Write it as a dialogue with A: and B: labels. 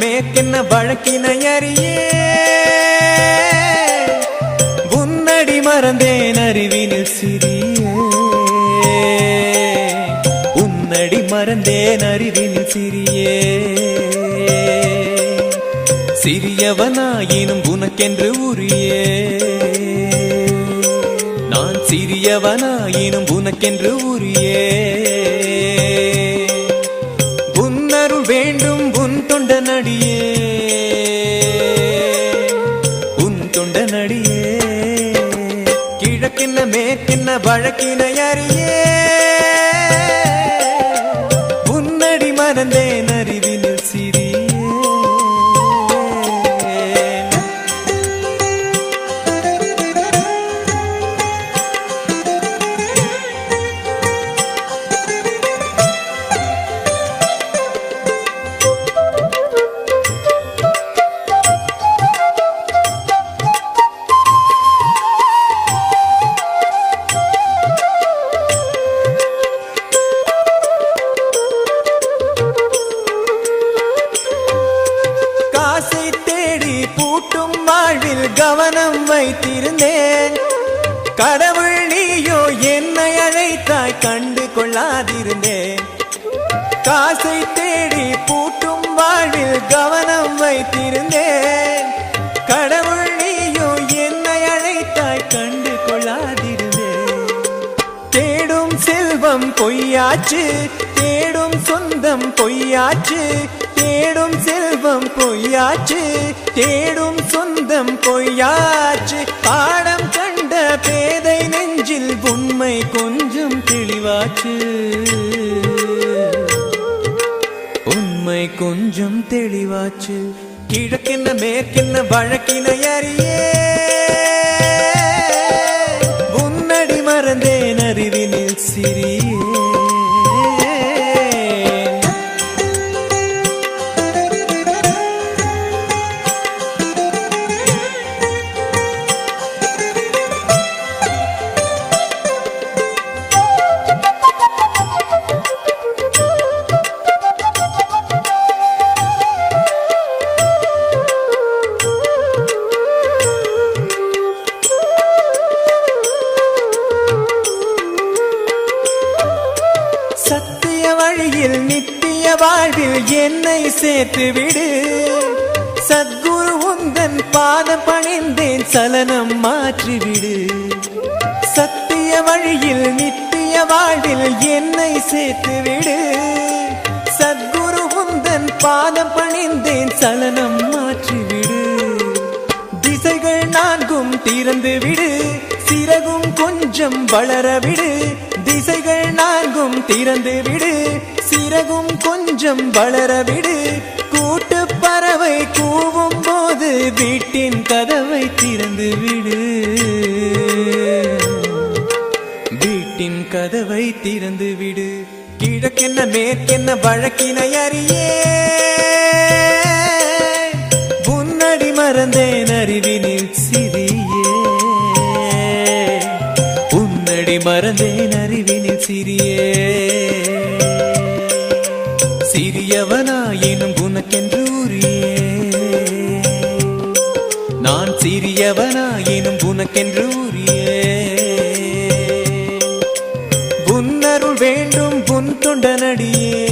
A: மேற்கென்ன வழக்கினை அறியே. உன்னடி மறந்தேன் அறிவினில் சிறியே உன்னடி மறந்தேன் அறிவினில் சிறியே சிறியவனாயினும் உனக்கென்று உரியே. நான் சிறியவனாயினும் உனக்கென்று உரியே. வழக்கினை அறியே. உன்னடி மறந்தேன் மனதில் கவனம் வைத்திருந்தேன். கடவுள் நீயோ என்னை அழைத்தாய் கண்டு கொள்ளாதிருந்தேன். காசை தேடி பூட்டும் வாழ்வில் கவனம் வைத்திருந்தேன். கடவுள் நீயோ என்னை அழைத்தாய் கண்டு கொள்ளாதிருந்தேன். தேடும் செல்வம் பொய்யாச்சு தேடும் சொந்தம் பொய்யாச்சு தேடும் செல்வம் பொய்யாச்சு தேடும் சொந்தம் பொய்யாச்சு. பாடம் கண்ட பேதை நெஞ்சில் உண்மை கொஞ்சம் தெளிவாச்சு. உண்மை கொஞ்சம் தெளிவாச்சு. கிழக்கென்ன மேற்கென்ன வழக்கின அறியே. உன்னடி மறந்தேன் அறிவினில் சிறியே இனிய வாழ்வில் என்னை சேர்த்து விடு. சத்குரு உந்தன் பாத பணிந்தேன் சலனம் மாற்றிவிடு. சத்திய வழியில் நித்திய வாழ்வில் என்னை சேர்த்து விடு. சத்குரு உந்தன் பாதம் பணிந்தேன் சலனம் மாற்றிவிடு. திசைகள் நான்கும் திறந்து விடு. சிறகும் கொஞ்சம் வளரவிடு திசைகள் நான்கும் திறந்து விடு. சிறகும் கொஞ்சம் வளரவிடு கூட்டு பறவை கூவும் போது வீட்டின் கதவை திறந்து விடு. வீட்டின் கதவை திறந்து விடு. கிழக்கென்ன மேற்கென்ன வழக்கினை அறியே. உன்னடி மறந்தேன் அறிவினில் சிறியே உன்னடி மறந்தேன் அறிவினில் சிறியே சிறியவனாயினும் உனக்கென்று உரியே. நான் சிறியவனாயினும் உனக்கென்று உரியே. உன்னருள் வேண்டும் உன் தொண்டனடியே.